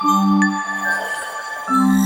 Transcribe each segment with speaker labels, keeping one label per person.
Speaker 1: Música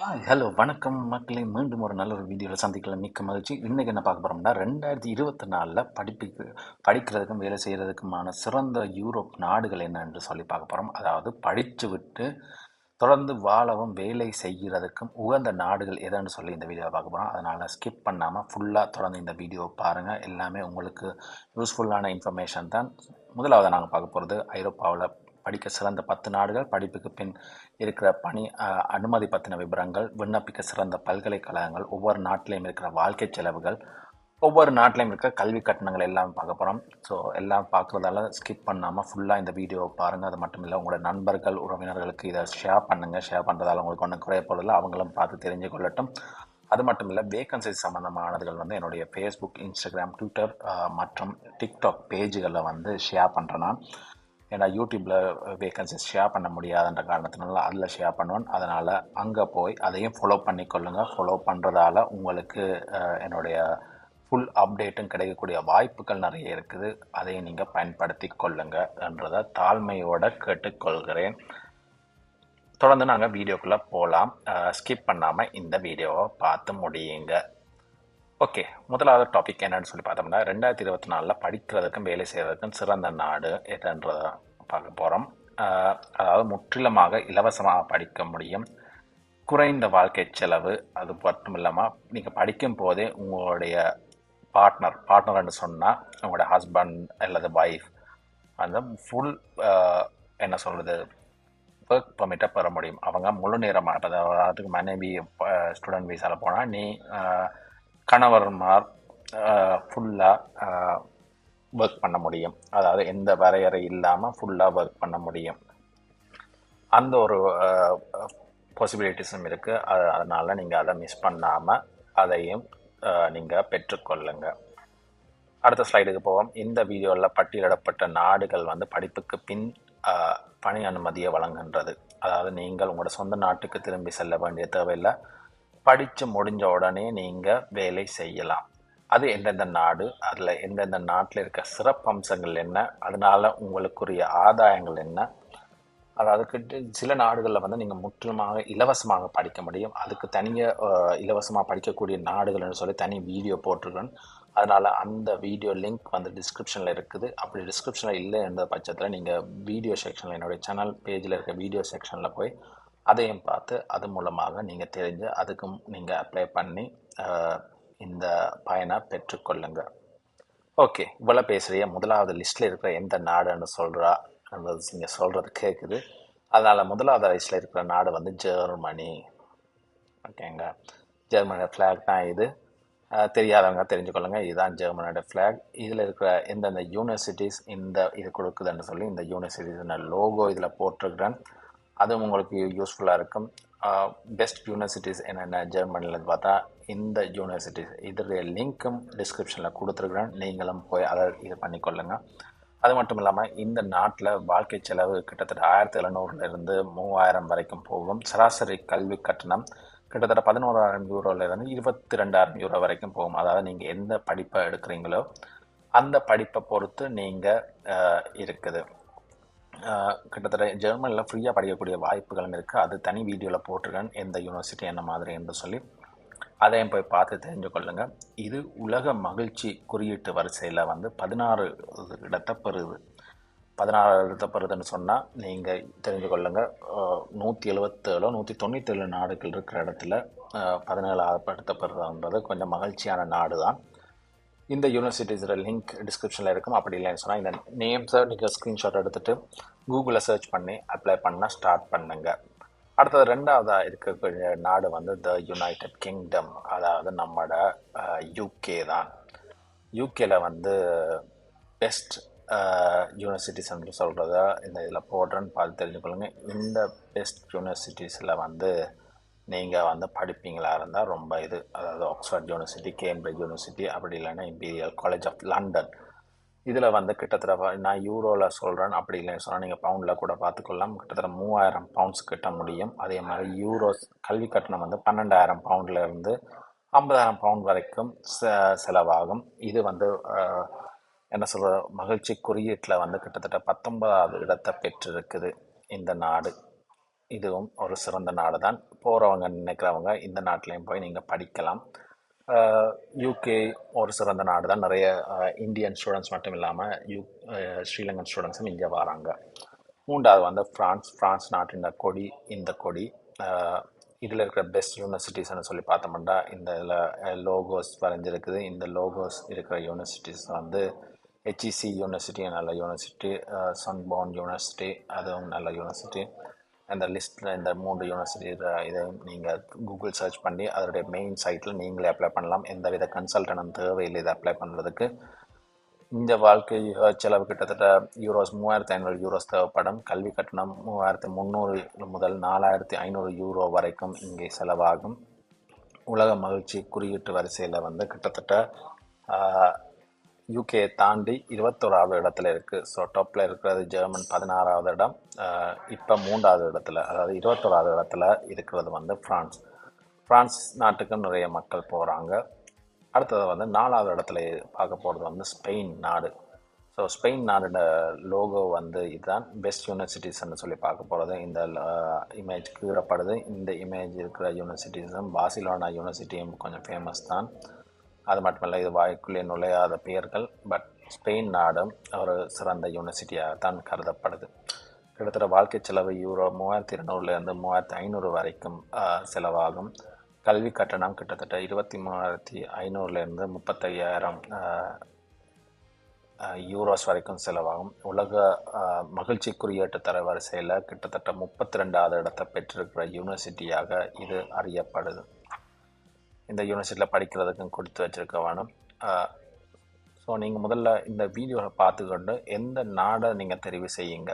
Speaker 1: hi hello வணக்கம் மக்களை. மீண்டும் ஒரு நல்ல ஒரு வீடியோவில் சந்திக்கலாம் மிக்க மகிழ்ச்சி. இன்றைக்கி என்ன பார்க்க போகிறோம்னா ரெண்டாயிரத்தி இருபத்தி நாலில் படிப்புக்கு படிக்கிறதுக்கும் வேலை செய்கிறதுக்குமான சிறந்த யூரோப் நாடுகள் என்னன்னு சொல்லி பார்க்க போகிறோம் அதாவது படித்து விட்டு தொடர்ந்து வாழவும் வேலை செய்கிறதுக்கும் உகந்த நாடுகள் எதுன்னு சொல்லி இந்த வீடியோவை பார்க்க போகிறோம் அதனால் ஸ்கிப் பண்ணாமல் ஃபுல்லாக தொடர்ந்து இந்த வீடியோவை பாருங்கள் எல்லாமே உங்களுக்கு யூஸ்ஃபுல்லான இன்ஃபர்மேஷன் தான். முதலாவது நாங்கள் பார்க்க போகிறது ஐரோப்பாவில் படிக்க சிறந்த பத்து நாடுகள் படிப்புக்கு பின் இருக்கிற பணி அனுமதி பற்றின விவரங்கள் விண்ணப்பிக்க சிறந்த பல்கலைக்கழகங்கள் ஒவ்வொரு நாட்டிலையும் இருக்கிற வாழ்க்கை செலவுகள் ஒவ்வொரு நாட்டிலையும் இருக்கிற கல்வி கட்டணங்கள் எல்லாம் பார்க்க போகிறோம் ஸோ எல்லாம் பார்க்குறதால ஸ்கிப் பண்ணாமல் ஃபுல்லாக இந்த வீடியோவை பாருங்கள் அது மட்டும் இல்லை உங்களோட நண்பர்கள் உறவினர்களுக்கு இதை ஷேர் பண்ணுங்கள் ஷேர் பண்ணுறதால உங்களுக்கு ஒன்றும் குறைய போகிறதில்ல அவங்களும் பார்த்து தெரிஞ்சு கொள்ளட்டும் அது மட்டும் இல்லை வேகன்சி சம்மந்தமானதுகள் வந்து என்னுடைய ஃபேஸ்புக் இன்ஸ்டாகிராம் ட்விட்டர் மற்றும் டிக்டாக் பேஜுகளில் வந்து ஷேர் பண்ணுறேன் நான். ஏன்னா யூடியூப்பில் வேகன்சிஸ் ஷேர் பண்ண முடியாதுன்ற காரணத்தினால அதில் ஷேர் பண்ணுவேன். அதனால் அங்கே போய் அதையும் ஃபாலோ பண்ணிக்கொள்ளுங்கள் ஃபாலோ பண்ணுறதால உங்களுக்கு என்னுடைய ஃபுல் அப்டேட்டும் கிடைக்கக்கூடிய வாய்ப்புகள் நிறைய இருக்குது. அதையும் நீங்கள் பயன்படுத்தி கொள்ளுங்கன்றதை தாழ்மையோடு கேட்டுக்கொள்கிறேன். தொடர்ந்து நாங்கள் வீடியோக்குள்ளே போகலாம் ஸ்கிப் பண்ணாமல் இந்த வீடியோவை பார்த்து முடியுங்க. ஓகே முதலாவது டாபிக் என்னன்னு சொல்லி பார்த்தோம்னா ரெண்டாயிரத்தி இருபத்தி நாலில் படிக்கிறதுக்கும் வேலை செய்கிறதுக்கும் சிறந்த நாடு எதுன்றதை பார்க்க போகிறோம் அதாவது முற்றிலுமாக இலவசமாக படிக்க முடியும். குறைந்த வாழ்க்கை செலவு அது மட்டும் இல்லாமல் நீங்கள் படிக்கும் போதே உங்களுடைய பார்ட்னர் பார்ட்னர்னு சொன்னால் உங்களோட ஹஸ்பண்ட் அல்லது ஒய்ஃப் அந்த ஃபுல் என்ன சொல்கிறது ஒர்க் பர்மிட்டை பெற முடியும். அவங்க முழு நேரமாக அதுக்கு மனைவி ஸ்டூடெண்ட் வீசாவில் போனால் நீ கணவர்மார் ஃபுல்லாக ஒர்க் பண்ண முடியும். அதாவது எந்த வரையறை இல்லாமல் ஃபுல்லாக ஒர்க் பண்ண முடியும். அந்த ஒரு பாசிபிலிட்டிஸும் இருக்குது அதனால் நீங்கள் அதை மிஸ் பண்ணாமல் அதையும் நீங்கள் பெற்றுக்கொள்ளுங்க. அடுத்த ஸ்லைடுக்கு போவோம். இந்த வீடியோவில் பட்டியலிடப்பட்ட நாடுகள் வந்து படிப்புக்கு பின் பணி அனுமதியை வழங்குகின்றது. அதாவது நீங்கள் உங்களோட சொந்த நாட்டுக்கு திரும்பி செல்ல வேண்டிய தேவையில்லை. படித்து முடிஞ்ச உடனே நீங்கள் வேலை செய்யலாம். அது எந்தெந்த நாடு அதில் எந்தெந்த நாட்டில் இருக்க சிறப்பம்சங்கள் என்ன அதனால் உங்களுக்குரிய ஆதாயங்கள் என்ன அதாவது கிட்ட- சில நாடுகளில் வந்து நீங்கள் முற்றிலுமாக இலவசமாக படிக்க முடியும். அதுக்கு தனியாக இலவசமாக படிக்கக்கூடிய நாடுகள்னு சொல்லி தனி வீடியோ போட்டிருக்கேன் அதனால் அந்த வீடியோ லிங்க் வந்து டிஸ்கிரிப்ஷனில் இருக்குது. அப்படி டிஸ்கிரிப்ஷனில் இல்லை என்ற பட்சத்தில் நீங்கள் வீடியோ செக்ஷனில் என்னுடைய சேனல் பேஜில் இருக்க வீடியோ செக்ஷனில் போய் அதையும் பார்த்து அது மூலமாக நீங்கள் தெரிஞ்சு அதுக்கும் நீங்கள் அப்ளை பண்ணி இந்த பயனை பெற்றுக்கொள்ளுங்கள் ஓகே இவ்வளோ பேசுகிறிய முதலாவது லிஸ்ட்டில் இருக்கிற எந்த நாடுன்னு சொல்கிறா நீங்கள் சொல்கிறது கேட்குது அதனால் முதலாவது லிஸ்ட்டில் இருக்கிற நாடு வந்து ஜெர்மனி. ஓகேங்க ஜெர்மனியோட ஃப்ளாக் தான் இது. தெரியாதவங்க தெரிஞ்சுக்கொள்ளுங்க. இதுதான் ஜெர்மனியோட ஃப்ளாக் இதில் இருக்கிற எந்தெந்த யூனிவர்சிட்டிஸ் இந்த இது கொடுக்குதுன்னு சொல்லி இந்த யூனிவர்சிட்டிஸ் லோகோ இதில் போட்டிருக்கிறேன். அதுவும் உங்களுக்கு யூஸ்ஃபுல்லாக இருக்கும். பெஸ்ட் யூனிவர்சிட்டிஸ் என்னென்ன? ஜெர்மனியில் பார்த்தா இந்த யூனிவர்சிட்டிஸ் இதனுடைய லிங்க்கும் டிஸ்கிரிப்ஷனில் கொடுத்துருக்குறேன். நீங்களும் போய் அதை இது பண்ணிக்கொள்ளுங்க. அது மட்டும் இல்லாமல் இந்த நாட்டில் வாழ்க்கை செலவு கிட்டத்தட்ட ஆயிரத்தி எழுநூறுலேருந்து மூவாயிரம் வரைக்கும் போகும். சராசரி கல்வி கட்டணம் கிட்டத்தட்ட பதினோராயிரம் யூரோலேருந்து இருபத்தி ரெண்டாயிரம் யூரோ வரைக்கும் போகும். அதாவது நீங்கள் எந்த படிப்பை எடுக்கிறீங்களோ அந்த படிப்பை பொறுத்து நீங்கள் இருக்குது. கிட்டத்தட்ட ஜெர்மனியில் ஃப்ரீயாக படிக்கக்கூடிய வாய்ப்புகளும் இருக்குது அது தனி வீடியோவில் போட்டிருக்கேன். எந்த யூனிவர்சிட்டி என்ன மாதிரி என்று சொல்லி அதையும் போய் பார்த்து தெரிஞ்சு கொள்ளுங்கள் இது உலக மகிழ்ச்சி குறியீட்டு வரிசையில் வந்து பதினாறு இடத்தை பெறுது. பதினாறு இடத்தை பெறுதுன்னு சொன்னால் நீங்கள் தெரிஞ்சு கொள்ளுங்க. நூற்றி எழுபத்தேழோ நூற்றி தொண்ணூற்றேழு நாடுகள் இருக்கிற இடத்துல ஆஹ் பதினேழாவது இடத்தை கொஞ்சம் மகிழ்ச்சியான நாடு தான் இந்த யூனிவர்சிட்டிஸோட லிங்க் டிஸ்கிரிப்ஷனில் இருக்கும். அப்படி இல்லைன்னு சொன்னால் இந்த நேம்ஸை நீங்கள் ஸ்க்ரீன்ஷாட் எடுத்துகிட்டு கூகுளில் சர்ச் பண்ணி அப்ளை பண்ண ஸ்டார்ட் பண்ணுங்க. அடுத்தது ரெண்டாவதாக இருக்கக்கூடிய நாடு வந்து த யுனைடெட் கிங்டம் அதாவது நம்மளோட யூகே தான். யூகேல வந்து பெஸ்ட் யூனிவர்சிட்டிஸ் என்று சொல்கிறத இந்த இதில் போடுறேன்னு பார்த்து தெரிஞ்சுக்கொள்ளுங்க. இந்த பெஸ்ட் யூனிவர்சிட்டிஸில் வந்து நீங்கள் வந்து படிப்பீங்களா இருந்தால் ரொம்ப இது. அதாவது ஆக்ஸ்ஃபோர்ட் யூனிவர்சிட்டி கேம்பிரிட்ஜ் யூனிவர்சிட்டி அப்படி இல்லைன்னா இம்பீரியல் காலேஜ் ஆஃப் லண்டன் இதில் வந்து கிட்டத்தட்ட நான் யூரோவில் சொல்கிறேன் அப்படி இல்லைன்னு சொன்னால் நீங்கள் பவுண்டில் கூட பார்த்துக்கொள்ளலாம் கிட்டத்தட்ட மூவாயிரம் பவுண்ட்ஸ் கிட்ட முடியும். அதே மாதிரி யூரோஸ் கல்வி கட்டணம் வந்து பன்னெண்டாயிரம் பவுண்ட்லேருந்து ஐம்பதாயிரம் பவுண்ட் வரைக்கும் செ செலவாகும். இது வந்து என்ன சொல்கிற மகிழ்ச்சி குறியீட்டில் வந்து கிட்டத்தட்ட பத்தொன்பதாவது இடத்தை பெற்றிருக்குது இந்த நாடு. இதுவும் ஒரு சிறந்த நாடு தான் போகிறவங்க நினைக்கிறவங்க இந்த நாட்டிலையும் போய் நீங்கள் படிக்கலாம். யூகே ஒரு சிறந்த நாடு தான் நிறைய இந்தியன் ஸ்டூடெண்ட்ஸ் மட்டும் இல்லாமல் யூ ஸ்ரீலங்கன் ஸ்டூடெண்ட்ஸும் இங்கே வராங்க. மூன்றாவது வந்து ஃப்ரான்ஸ் ஃப்ரான்ஸ் நாட்டின் கொடி இந்த கொடி. இதில் இருக்கிற பெஸ்ட் யூனிவர்சிட்டிஸ்னு சொல்லி பார்த்தோம்னா இந்த இதில் லோகோஸ் வரைஞ்சிருக்குது. இந்த லோகோஸ் இருக்கிற யூனிவர்சிட்டிஸ் வந்து ஹெச்இசி யூனிவர்சிட்டி நல்ல யூனிவர்சிட்டி சன்போன் யூனிவர்சிட்டி அதுவும் நல்ல யூனிவர்சிட்டி அந்த லிஸ்ட்டில் இந்த மூன்று யூனிவர்சிட்டி இதை நீங்கள் கூகுள் சர்ச் பண்ணி அதோடைய மெயின் சைட்டில் நீங்களே அப்ளை பண்ணலாம். எந்த வித கன்சல்டனும் தேவையில்லை இதை அப்ளை பண்ணுறதுக்கு இந்த வாழ்க்கை செலவு கிட்டத்தட்ட யூரோஸ் மூவாயிரத்தி ஐநூறு யூரோஸ் தேவைப்படும். கல்வி கட்டணம் மூவாயிரத்தி முந்நூறு முதல் நாலாயிரத்தி ஐநூறு யூரோ வரைக்கும் இங்கே செலவாகும். உலக மகிழ்ச்சி குறியீட்டு வரிசையில் வந்து கிட்டத்தட்ட யூகே தாண்டி இருபத்தோராவது இடத்துல இருக்குது ஸோ டாப்பில் இருக்கிறது ஜெர்மன் பதினாறாவது இடம். இப்போ மூன்றாவது இடத்துல அதாவது இருபத்தோராவது இடத்துல இருக்கிறது வந்து ஃப்ரான்ஸ் ஃப்ரான்ஸ் நாட்டுக்கு நிறைய மக்கள் போகிறாங்க அடுத்தது வந்து நாலாவது இடத்துல பார்க்க போகிறது வந்து ஸ்பெயின் நாடு. ஸோ ஸ்பெயின் நாடோட லோகோ வந்து இதுதான். பெஸ்ட் யூனிவர்சிட்டிஸ்ன்னு சொல்லி பார்க்க போகிறது இந்த இமேஜ் கீழப்படுது. இந்த இமேஜ் இருக்கிற யூனிவர்சிட்டிஸும் பாசிலோனா யூனிவர்சிட்டியும் கொஞ்சம் ஃபேமஸ் தான். அது மட்டுமல்ல இது வாய்க்குள்ளே நுழையாத பெயர்கள் பட் ஸ்பெயின் நாடும் ஒரு சிறந்த யூனிவர்சிட்டியாக தான் கருதப்படுது. கிட்டத்தட்ட வாழ்க்கை செலவு யூரோ மூவாயிரத்தி இருநூறுலேருந்து மூவாயிரத்தி ஐநூறு வரைக்கும் செலவாகும். கல்வி கட்டணம் கிட்டத்தட்ட இருபத்தி மூவாயிரத்தி ஐநூறுலேருந்து முப்பத்தையாயிரம் யூரோஸ் வரைக்கும் செலவாகும். உலக மகிழ்ச்சி குறியீட்டு தரவரிசையில் கிட்டத்தட்ட முப்பத்தி ரெண்டாவது இடத்தை பெற்றிருக்கிற யூனிவர்சிட்டியாக இது அறியப்படுது. இந்த யூனிவர்சிட்டியில் படிக்கிறதுக்கும் கொடுத்து வச்சுருக்க வேணும். ஸோ நீங்கள் முதல்ல இந்த வீடியோவை பார்த்துக்கொண்டு எந்த நாடை நீங்கள் தெரிவு செய்யுங்க.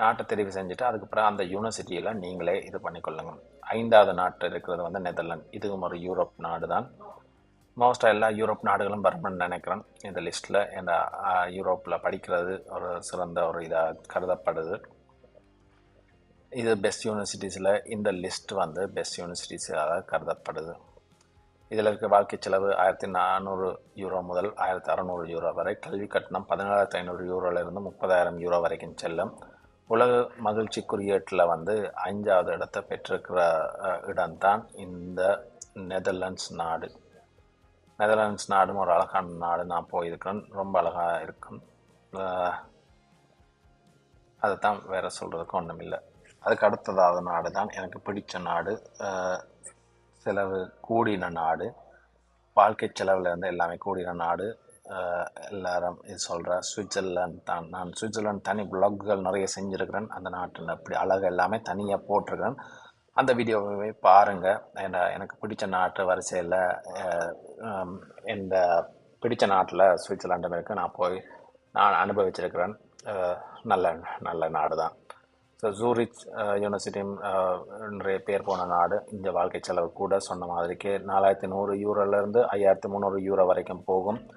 Speaker 1: நாட்டை தெரிவு செஞ்சுட்டு அதுக்கப்புறம் அந்த யூனிவர்சிட்டியில் நீங்களே இது பண்ணிக்கொள்ளுங்க. ஐந்தாவது நாட்டு இருக்கிறது வந்து நெதர்லாந்து. இதுவும் ஒரு யூரோப் நாடு தான். மோஸ்ட்டாக எல்லா யூரோப் நாடுகளும் வரணும்னு நினைக்கிறேன். இந்த லிஸ்ட்டில் இந்த யூரோப்பில் படிக்கிறது ஒரு சிறந்த ஒரு இதாக கருதப்படுது. இது பெஸ்ட் யூனிவர்சிட்டிஸில் இந்த லிஸ்ட் வந்து பெஸ்ட் யூனிவர்சிட்டிஸாக கருதப்படுது. இதில் இருக்க வாழ்க்கை செலவு ஆயிரத்தி நானூறு யூரோ முதல் ஆயிரத்தி அறநூறு யூரோ வரை. கல்வி கட்டணம் பதினாயிரத்தி ஐநூறு யூரோலேருந்து முப்பதாயிரம் யூரோ வரைக்கும் செல்லும். உலக மகிழ்ச்சி குறியீட்டில் வந்து அஞ்சாவது இடத்தை பெற்றிருக்கிற இடம்தான் இந்த நெதர்லாண்ட்ஸ் நாடு. நெதர்லாண்ட்ஸ் நாடும் ஒரு அழகான நாடு. நான் போயிருக்கிறேன் ரொம்ப அழகாக இருக்கும். அதை அதுதான் வேறு சொல்கிறதுக்கு ஒன்றும் இல்லை அதுக்கு அடுத்ததாவது நாடு தான் எனக்கு பிடிச்ச நாடு செலவு கூடின நாடு. வாழ்க்கை செலவில் இருந்து எல்லாமே கூடின நாடு. எல்லாரும் இது சொல்கிற சுவிட்சர்லாந்து தான். நான் சுவிட்சர்லாந்து தனி பிளாக்குகள் நிறைய செஞ்சுருக்கிறேன். அந்த நாட்டில் அப்படி அழகு எல்லாமே தனியாக போட்டிருக்கிறேன். அந்த வீடியோவை பாருங்கள் எனக்கு பிடிச்ச நாட்டு வரிசையில் இந்த பிடித்த நாட்டில் சுவிட்சர்லாண்டு இருக்குது நான் போய் நான் அனுபவிச்சிருக்கிறேன். நல்ல நல்ல நாடு தான் ஸோ ஜூரிச் யூனிவர்சிட்டியும் நிறைய பேர் போன நாடு இந்த வாழ்க்கை செலவு கூட சொன்ன மாதிரிக்கு நாலாயிரத்தி நூறு யூரோலேருந்து ஐயாயிரத்தி முந்நூறு யூரோ வரைக்கும் போகும்.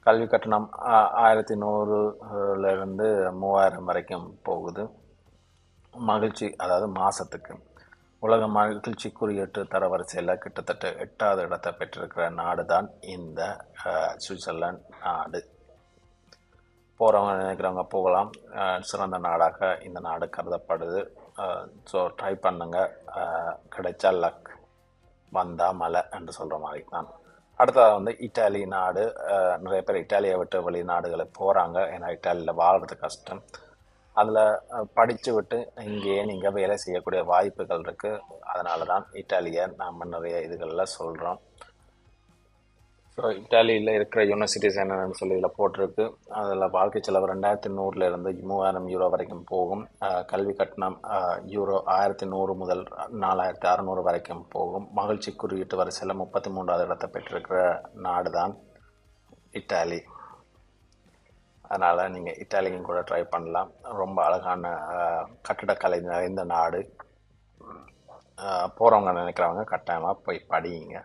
Speaker 1: கல்வி கட்டணம் ஆ- ஆயிரத்தி நூறுலேருந்து மூவாயிரம் வரைக்கும் போகுது. மகிழ்ச்சி அதாவது மாதத்துக்கு உலக மகிழ்ச்சி குறியீட்டு தரவரிசையில் கிட்டத்தட்ட எட்டாவது இடத்தை பெற்றிருக்கிற நாடு தான் இந்த சுவிட்சர்லாந்து நாடு. போகிறவங்க நினைக்கிறவங்க போகலாம். சிறந்த நாடாக இந்த நாடு கருதப்படுது. ஸோ ட்ரை பண்ணுங்க. கிடைச்சா லக் வந்தால் மலை என்று சொல்கிற மாதிரி தான் அடுத்ததாக வந்து இட்டாலி நாடு. நிறைய பேர் இட்டாலியை விட்டு வெளிநாடுகளுக்கு போகிறாங்க ஏன்னா இட்டாலியில் வாழ்கிறது கஷ்டம். அதில் படித்து விட்டு இங்கேயே நீங்கள் வேலை செய்யக்கூடிய வாய்ப்புகள் இருக்குது அதனால தான் இட்டாலியை நாம் நிறைய இதுகளில் சொல்கிறோம் ஸோ இட்டாலியில் இருக்கிற யூனிவர்சிட்டிஸ் என்னென்னு சொல்லி இதில் போட்டிருக்கு. அதில் வாழ்க்கை செலவு ரெண்டாயிரத்தி நூறுலேருந்து மூவாயிரம் யூரோ வரைக்கும் போகும். கல்வி கட்டணம் யூரோ ஆயிரத்தி நூறு முதல் நாலாயிரத்தி அறநூறு வரைக்கும் போகும். மகிழ்ச்சி குறியீட்டு வரிசையில் முப்பத்தி மூன்றாவது இடத்தை பெற்றிருக்கிற நாடு தான் இட்டாலி அதனால் நீங்கள் இட்டாலியும் கூட ட்ரை பண்ணலாம். ரொம்ப அழகான கட்டிடக்கலை நிறைந்த நாடு. போகிறவங்க நினைக்கிறவங்க கட்டாயமாக போய் படியுங்க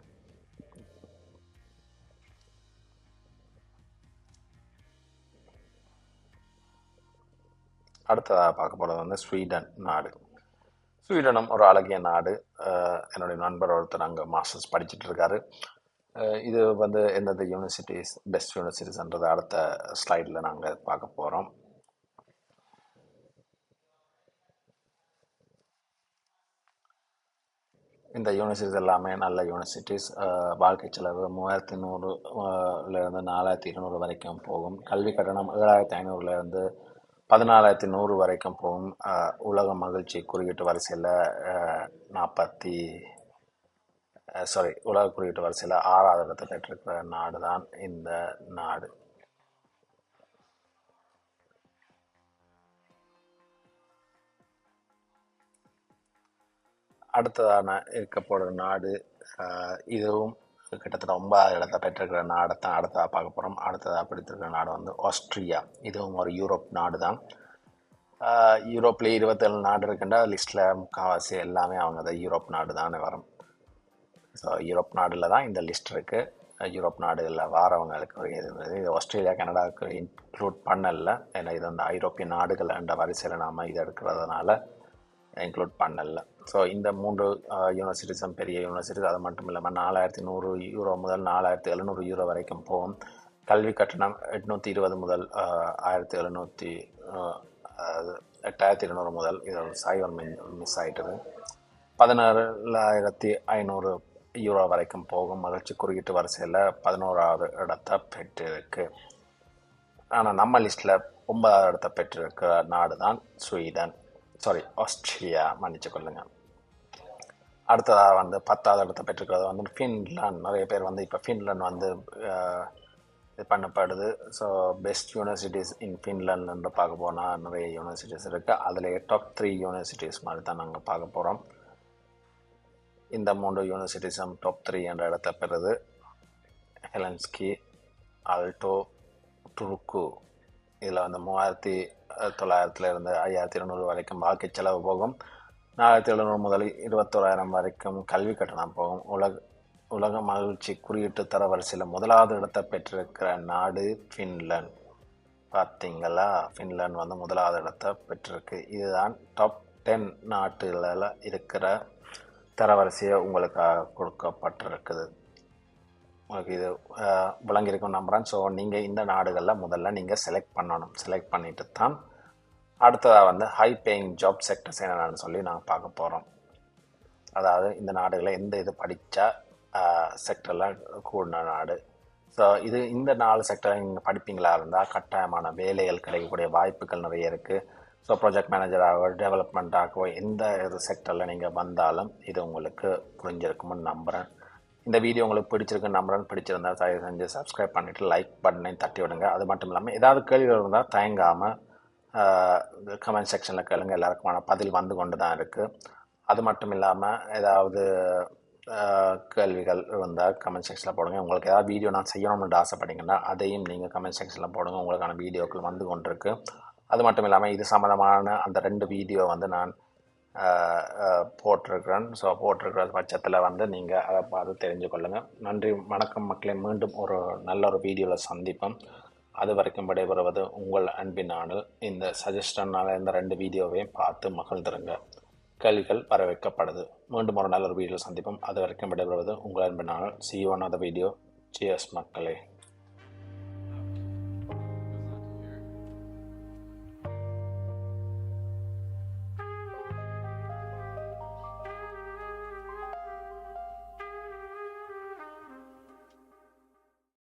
Speaker 1: அடுத்ததாக பார்க்க போகிறது வந்து ஸ்வீடன் நாடு. ஸ்வீடனும் ஒரு அழகிய நாடு. என்னுடைய நண்பர் ஒருத்தர் அங்கே மாஸ்டர்ஸ் படிச்சுட்டு இருக்காரு. இது வந்து எந்தெந்த யூனிவர்சிட்டிஸ் பெஸ்ட் யூனிவர்சிட்டிஸ்ன்றது அடுத்த ஸ்லைடில் நாங்கள் பார்க்க போகிறோம் இந்த யூனிவர்சிட்டிஸ் எல்லாமே நல்ல யூனிவர்சிட்டிஸ். வாழ்க்கை செலவு மூவாயிரத்தி நூறுலேருந்து நாலாயிரத்தி இருநூறு வரைக்கும் போகும். கல்வி கட்டணம் ஏழாயிரத்தி ஐநூறுலேருந்து பதினாலாயிரத்தி நூறு வரைக்கும் போகும் உலக மகிழ்ச்சி குறியீட்டு வரிசையில் நாற்பத்தி சாரி உலக குறியீட்டு வரிசையில் ஆறாவது இடத்தை பெற்றிருக்கிற நாடு தான் இந்த நாடு. அடுத்ததான இருக்க போகிற நாடு இதுவும் கிட்டத்தட்ட ஒன்பதாவது இடத்தை பெற்றிருக்கிற நாடை தான் அடுத்ததாக பார்க்க போகிறோம் அடுத்ததாக பிடித்திருக்கிற நாடு வந்து ஆஸ்ட்ரியா. இதுவும் ஒரு யூரோப் நாடு தான். யூரோப்பில் இருபத்தேழு நாடு இருக்கின்ற லிஸ்ட்டில் முக்கால்வாசி எல்லாமே அவங்க தான் யூரோப் நாடு தானே வரும். ஸோ யூரோப் நாடில் தான் இந்த லிஸ்ட் இருக்குது யூரோப் நாடுகளில் வாரவங்களுக்கு ஒரு இது இது ஆஸ்திரேலியா கனடாவுக்கு இன்க்ளூட் பண்ணல. ஏன்னா இது வந்து ஐரோப்பிய நாடுகள் என்ற வரிசையில் நாம் இது எடுக்கிறதுனால இன்க்ளூட் பண்ணல. ஸோ இந்த மூன்று யூனிவர்சிட்டிஸும் பெரிய யூனிவர்சிட்டிஸ் அது மட்டும் இல்லாமல் நாலாயிரத்தி நூறு யூரோ முதல் நாலாயிரத்தி எழுநூறு யூரோ வரைக்கும் போகும். கல்வி கட்டணம் எட்நூற்றி இருபது முதல் ஆயிரத்தி எழுநூற்றி எட்டாயிரத்தி இருநூறு முதல் இது ஒரு மின் மிஸ் ஆகிட்டது பதினாறாயிரத்தி ஐநூறு யூரோ வரைக்கும் போகும். மகிழ்ச்சி குறியீட்டு வரிசையில் பதினோராவது இடத்தை பெற்றிருக்கு. ஆனால் நம்ம லிஸ்ட்டில் ஒன்பதாவது இடத்தை பெற்றிருக்கிற நாடு தான் ஸ்வீடன். சாரி ஆஸ்திரேலியா மன்னிச்சு கொள்ளுங்க அடுத்ததாக வந்து பத்தாவது இடத்த பெற்றிருக்கிறது வந்து ஃபின்லாண்ட் நிறைய பேர் வந்து இப்போ ஃபின்லாண்ட் வந்து இது பண்ணப்படுது. So best universities in Finland பார்க்க போனால் நிறைய யூனிவர்சிட்டிஸ் இருக்குது அதில் டாப் த்ரீ யூனிவர்சிட்டிஸ் மாதிரி தான் நாங்கள் பார்க்க போகிறோம் இந்த மூன்று யூனிவர்சிட்டிஸும் டாப் த்ரீ என்ற இடத்த பெறுது. ஹெலன்ஸ்கி ஆல்டோ டுருக்கு இதில் வந்து மூவாயிரத்தி தொள்ளாயிரத்துலேருந்து ஐயாயிரத்தி இருநூறு வரைக்கும் வாழ்க்கை செலவு போகும். நாலாயிரத்தி எழுநூறு முதல் இருபத்தோராயிரம் வரைக்கும் கல்வி கட்டணம் போகும். உலக உலக மகிழ்ச்சி குறியீட்டு தரவரிசையில் முதலாவது இடத்தை பெற்றிருக்கிற நாடு ஃபின்லேண்ட் பார்த்தீங்களா? ஃபின்லேண்ட் வந்து முதலாவது இடத்தை பெற்றிருக்கு. இதுதான் டாப் டென் நாட்டுகளில் இருக்கிற தரவரிசையை உங்களுக்காக கொடுக்கப்பட்டிருக்குது. உங்களுக்கு இது விளங்கியிருக்கும் நம்புகிறேன் ஸோ நீங்கள் இந்த நாடுகளில் முதல்ல நீங்கள் செலக்ட் பண்ணணும். செலக்ட் பண்ணிட்டு தான் அடுத்ததாக வந்து ஹை பேயிங் ஜாப் செக்டர்ஸ் என்னென்னு சொல்லி நாங்கள் பார்க்க போகிறோம் அதாவது இந்த நாடுகளில் எந்த இது படித்தா செக்டரில் கூடின நாடு. ஸோ இது இந்த நாலு செக்டர் நீங்கள் படிப்பீங்களா இருந்தால் கட்டாயமான வேலைகள் கிடைக்கக்கூடிய வாய்ப்புகள் நிறைய இருக்குது ஸோ ப்ராஜெக்ட் மேனேஜராகவோ டெவலப்மெண்ட்டாகவோ எந்த இது செக்டரில் நீங்கள் வந்தாலும் இது உங்களுக்கு புரிஞ்சிருக்கும்னு நம்புகிறேன் இந்த வீடியோ உங்களுக்கு பிடிச்சிருக்கு நம்புறேன். பிடிச்சிருந்தா தயவு செஞ்சு சப்ஸ்கிரைப் பண்ணிவிட்டு லைக் பட்டனையும் தட்டி விடுங்க. அது மட்டும் இல்லாமல் ஏதாவது கேள்விகள் இருந்தால் தயங்காமல் கமெண்ட் செக்ஷனில் கேளுங்க. எல்லாருக்குமான பதில் வந்து கொண்டு தான் இருக்குது அது மட்டும் இல்லாமல் ஏதாவது கேள்விகள் இருந்தால் கமெண்ட் செக்ஷனில் போடுங்க. உங்களுக்கு ஏதாவது வீடியோ நான் செய்யணும்னு ஆசைப்பட்டீங்கன்னா அதையும் நீங்கள் கமெண்ட் செக்ஷனில் போடுங்க. உங்களுக்கான வீடியோக்கள் வந்து கொண்டிருக்கு. அது மட்டும் இல்லாமல் இது சம்மந்தமான அந்த ரெண்டு வீடியோ வந்து நான் போட்டிருக்கிறேன். ஸோ போட்டிருக்கிற பட்சத்தில் வந்து நீங்கள் அதை பார்த்து தெரிஞ்சு கொள்ளுங்கள் நன்றி வணக்கம் மக்களே. மீண்டும் ஒரு நல்ல ஒரு வீடியோவில் சந்திப்போம். அது வரைக்கும் விடைபெறுவது உங்கள் அன்பின் ஆனல் இந்த சஜஷனால் இந்த ரெண்டு வீடியோவையும் பார்த்து மகிழ்ந்துருங்க. கேள்விகள் வரவேற்கப்படுது. மீண்டும் ஒரு நல்ல ஒரு வீடியோ சந்திப்போம். அது வரைக்கும் விடைபெறுவது உங்கள் அன்பின் ஆனல் சி ஒன் வீடியோ சிஎஸ் மக்களே.